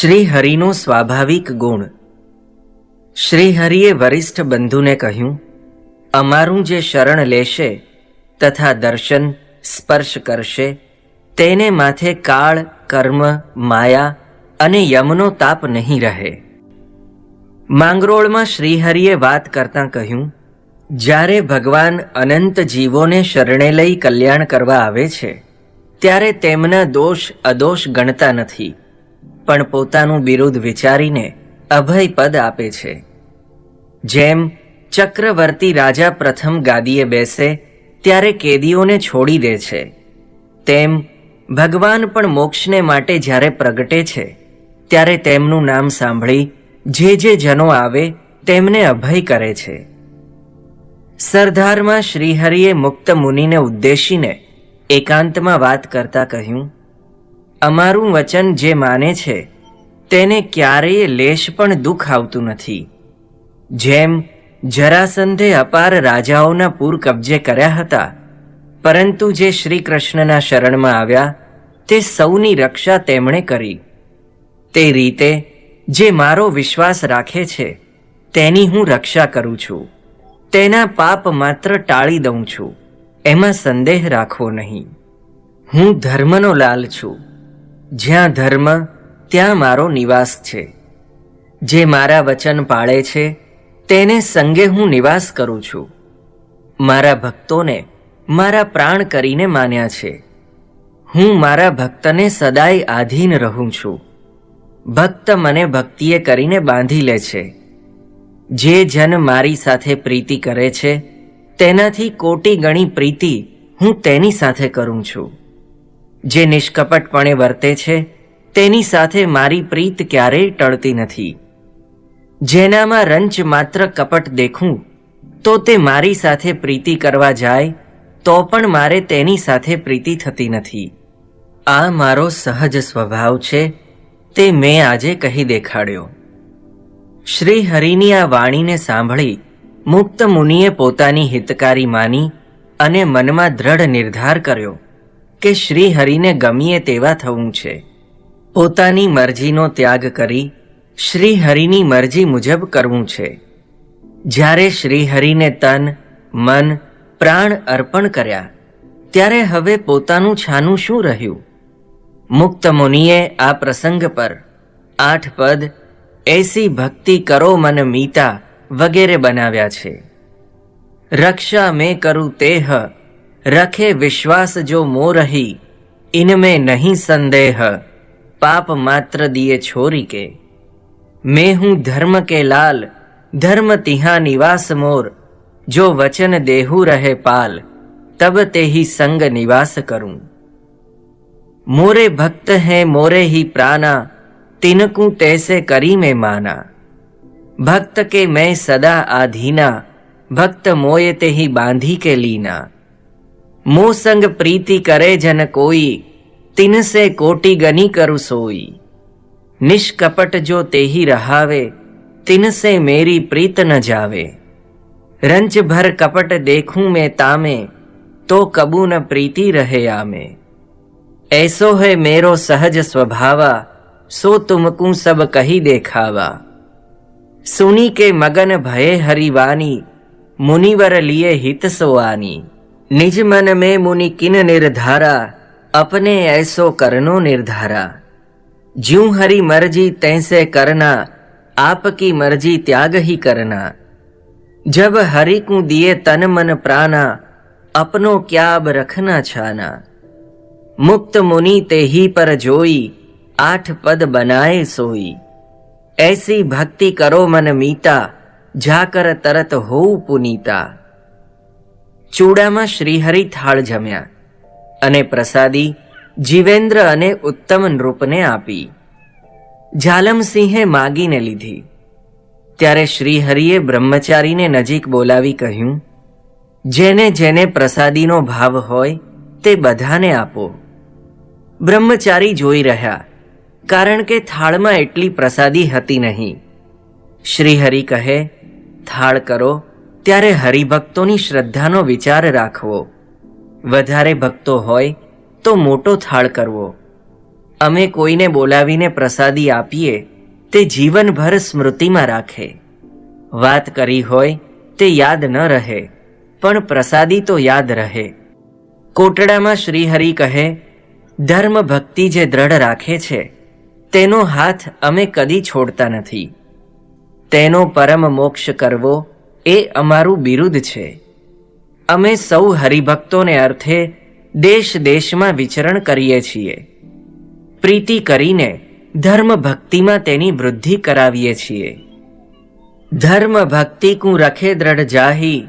શ્રી હરિનો સ્વાભાવિક ગુણ. શ્રી હરિએ વરિષ્ઠ બંધુને કહ્યું, અમારું જે શરણ લેશે તથા દર્શન, સ્પર્શ કરશે, તેને માથે કાળ, કર્મ, માયા અને યમનો તાપ નહીં રહે. માંગરોળમાં શ્રીહરિએ વાત કરતાં કહ્યું, જ્યારે ભગવાન અનંત જીવોને શરણે લઈ કલ્યાણ કરવા આવે છે, ત્યારે તેમના દોષ અદોષ ગણતા નથી. પણ પોતાનું બિરુદ વિચારીને અભય પદ આપે છે. જેમ ચક્રવર્તી રાજા પ્રથમ ગાદીએ બેસે, ત્યારે કેદીઓને છોડી દે છે. તેમ ભગવાન પણ મોક્ષને માટે જ્યારે પ્રગટે છે, ત્યારે તેમનું નામ સાંભળી જે જે જનો આવે તેમને અભય કરે છે. સરદારમાં શ્રીહરિએ મુક્ત મુનિને ઉદ્દેશીને એકાંતમાં વાત કરતા કહ્યું અમારું વચન જે માને છે, તેને ક્યારેય લેશ પણ દુઃખ આવતું નથી. જેમ જરાસંધે અપાર રાજાઓના પૂર કબજે કર્યા હતા, પરંતુ જે શ્રી કૃષ્ણના શરણમાં આવ્યા, તે સૌની રક્ષા તેમણે કરી. તે રીતે જે મારો વિશ્વાસ રાખે છે, તેની હું રક્ષા કરું છું. તેના પાપ માત્ર ટાળી દઉં છું, એમાં સંદેહ રાખવો નહીં. હું ધર્મનો લાલ છું. જ્યાં ધર્મ, ત્યાં મારો નિવાસ છે. જે મારા વચન પાળે છે, તેને સંગે હું નિવાસ કરું છું. મારા ભક્તોને મારા પ્રાણ કરીને માન્યા છે. હું મારા ભક્તને સદાય આધીન રહું છું. ભક્ત મને ભક્તિએ કરીને બાંધી લે છે. જે જન મારી સાથે પ્રીતિ કરે છે, તેનાથી કોટી ગણી પ્રીતિ હું તેની સાથે કરું છું. જે નિષ્કપટપણે વર્તે છે, તેની સાથે મારી પ્રીત ક્યારેય ટળતી નથી. જેનામાં રંચ માત્ર કપટ દેખું, તો તે મારી સાથે પ્રીતિ કરવા જાય, તો પણ મારે તેની સાથે પ્રીતિ થતી નથી. આ મારો સહજ સ્વભાવ છે, તે મેં આજે કહી દેખાડ્યો. શ્રી હરિની આ વાણીને સાંભળી, મુક્ત મુનિએ પોતાની હિતકારી માની, અને મનમાં દ્રઢ નિર્ધાર કર્યો. કે શ્રી હરિને ગમીએ તેવા થવું છે. પોતાની મરજીનો ત્યાગ કરી શ્રી હરિની મરજી મુજબ કરવું છે. જ્યારે શ્રી હરિને તન, મન, પ્રાણ અર્પણ કર્યા, ત્યારે હવે પોતાનું છાનું શું રહ્યું? મુક્ત મુનિએ આ પ્રસંગ પર આઠ પદ, એસી ભક્તિ કરો મન મીતા વગેરે બનાવ્યા છે. રક્ષા મેં કરું તેહ रखे विश्वास जो मोरही इनमें नहीं संदेह। पाप मात्र दिए छोरी के। मैं हूँ धर्म के लाल, धर्म तिहा निवास मोर। जो वचन देहु रहे पाल, तब ते ही संग निवास करूँ। मोरे भक्त हैं मोरे ही प्राणा, तिनकू तैसे करी में माना। भक्त के मैं सदा आधीना, भक्त मोये ते ही बांधी के लीना। मो संग प्रीति करे जन कोई तिन से कोटि गनी करु सोई। निष्कपट जो तेही रहावे तिन से मेरी प्रीत न जावे। रंच भर कपट देखूँ मैं तामे तो कबू न प्रीति रहे आमे। ऐसो है मेरो सहज स्वभावा, सो तुमकू सब कही देखावा। सुनी के मगन भये हरिवानी मुनिवर लिए हित सोआनी। निज मन में मुनि किन निर्धारा अपने ऐसो करनो निर्धारा ज्यूं हरि मर्जी तैसे करना आपकी मर्जी त्याग ही करना जब हरि को दिए तन मन प्राणा अपनो क्या अब रखना छाना मुक्त मुनि ते ही पर जोई आठ पद बनाए सोई ऐसी भक्ति करो मन मीता जाकर तरत हो पुनीता ચૂડામાં શ્રીહરિ થાળ જમ્યા અને પ્રસાદી જીવેન્દ્ર અને ઉત્તમ નૃપને આપી. ઝાલમસિંહે માગીને લીધી. ત્યારે શ્રીહરિએ બ્રહ્મચારીને નજીક બોલાવી કહ્યું, જેને જેને પ્રસાદીનો ભાવ હોય તે બધાને આપો. બ્રહ્મચારી જોઈ રહ્યા, કારણ કે થાળમાં એટલી પ્રસાદી હતી નહીં. શ્રીહરિ કહે, થાળ કરો ત્યારે હરિભક્તોની શ્રદ્ધાનો વિચાર રાખવો. વધારે ભક્તો હોય તો મોટો થાળ કરવો. અમે કોઈને બોલાવીને પ્રસાદી આપીએ, તે જીવનભર સ્મૃતિમાં રાખે. વાત કરી હોય તે યાદ ન રહે, પણ પ્રસાદી તો યાદ રહે. કોટડામાં શ્રીહરિ કહે, ધર્મ ભક્તિ જે દ્રઢ રાખે છે, તેનો હાથ અમે કદી છોડતા નથી. તેનો પરમ મોક્ષ કરવો એ અમારું બિરુદ છે. અમે સૌ હરિભક્તોને અર્થે દેશ દેશમાં વિચરણ કરીએ છીએ. પ્રીતિ કરીને ધર્મ ભક્તિમાં તેની વૃદ્ધિ કરાવીએ છીએ. ધર્મ ભક્તિ કું રખે દ્રઢ જાહી,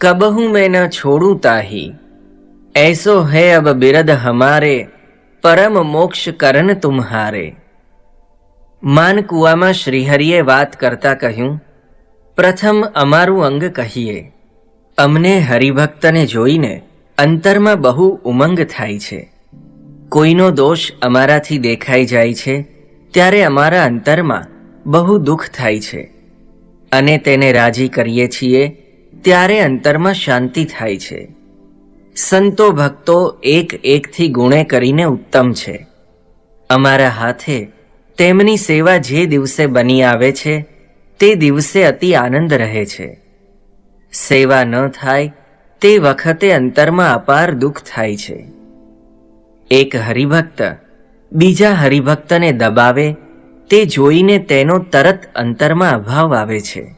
કબહું મેં ન છોડું તાહી. એસો હે અબ બિરદ હમારે, પરમ મોક્ષ કરન તુમ્હારે. માન કુવામાં શ્રીહરિએ વાત કરતા કહ્યું પ્રથમ અમારું અંગ કહીએ. અમને હરિભક્તને જોઈને અંતરમાં બહુ ઉમંગ થાય છે. કોઈનો દોષ અમારાથી દેખાઈ જાય છે, ત્યારે અમારા અંતરમાં બહુ દુઃખ થાય છે. અને તેને રાજી કરીએ છીએ, ત્યારે અંતરમાં શાંતિ થાય છે. સંતો ભક્તો એક એકથી ગુણે કરીને ઉત્તમ છે. અમારા હાથે તેમની સેવા જે દિવસે બની આવે છે તે દિવસે અતિ આનંદ રહે છે. સેવા ન થાય, તે વખતે અંતરમાં અપાર દુઃખ થાય છે. એક હરિભક્ત બીજા હરિભક્તને દબાવે, તે જોઈને તેનો તરત અંતરમાં અભાવ આવે છે.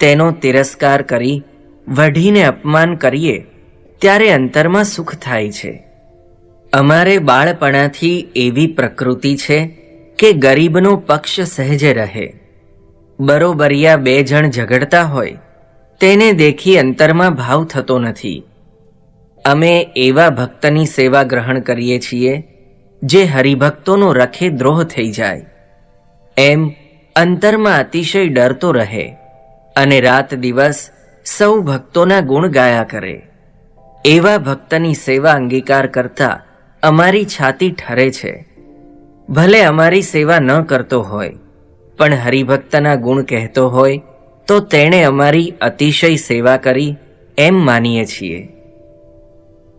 તેનો તિરસ્કાર કરી, વઢીને અપમાન કરીએ, ત્યારે અંતરમાં સુખ થાય છે. અમારે બાળપણાથી એવી પ્રકૃતિ છે કે ગરીબનો પક્ષ સહેજે રહે. બરોબરિયા બે જણ ઝઘડતા હોય, તેને દેખી અંતરમાં ભાવ થતો નથી. અમે એવા ભક્તની સેવા ગ્રહણ કરીએ છીએ, જે હરિભક્તોનો રખે દ્રોહ થઈ જાય. એમ અંતરમાં અતિશય ડરતો રહે અને રાત દિવસ સૌ ભક્તોના ગુણ ગાયા કરે. એવા ભક્તની સેવા અંગીકાર કરતા અમારી છાતી ઠરે છે. ભલે અમારી સેવા ન કરતો હોય પણ હરિભક્તના ગુણ કહેતો હોય, તો તેણે અમારી અતિશય સેવા કરી એમ માનીએ છીએ.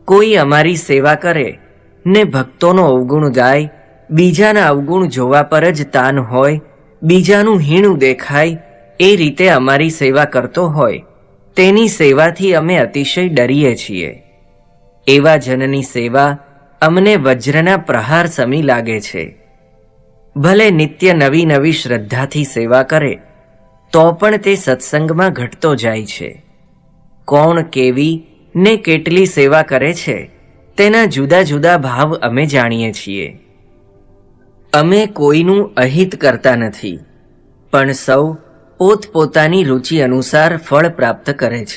કોઈ અમારી સેવા કરે, ને ભક્તોનો અવગુણ ગાય બીજાના અવગુણ જોવા પર જ તાન હોય, બીજાનું હીણું દેખાય, એ રીતે અમારી સેવા કરતો હોય, તેની સેવાથી અમે અતિશય ડરીએ છીએ. એવા જનની સેવા અમને વજ્રના પ્રહાર સમી લાગે છે. ભલે નિત્ય નવી નવી શ્રદ્ધાથી સેવા કરે, તો પણ તે સત્સંગમાં ઘટતો જાય છે. કોણ કેવી ને કેટલી સેવા કરે છે, તેના જુદા જુદા ભાવ અમે જાણીએ છીએ. અમે કોઈનું અહિત કરતા નથી, પણ સૌ પોતપોતાની રુચિ અનુસાર ફળ પ્રાપ્ત કરે છે.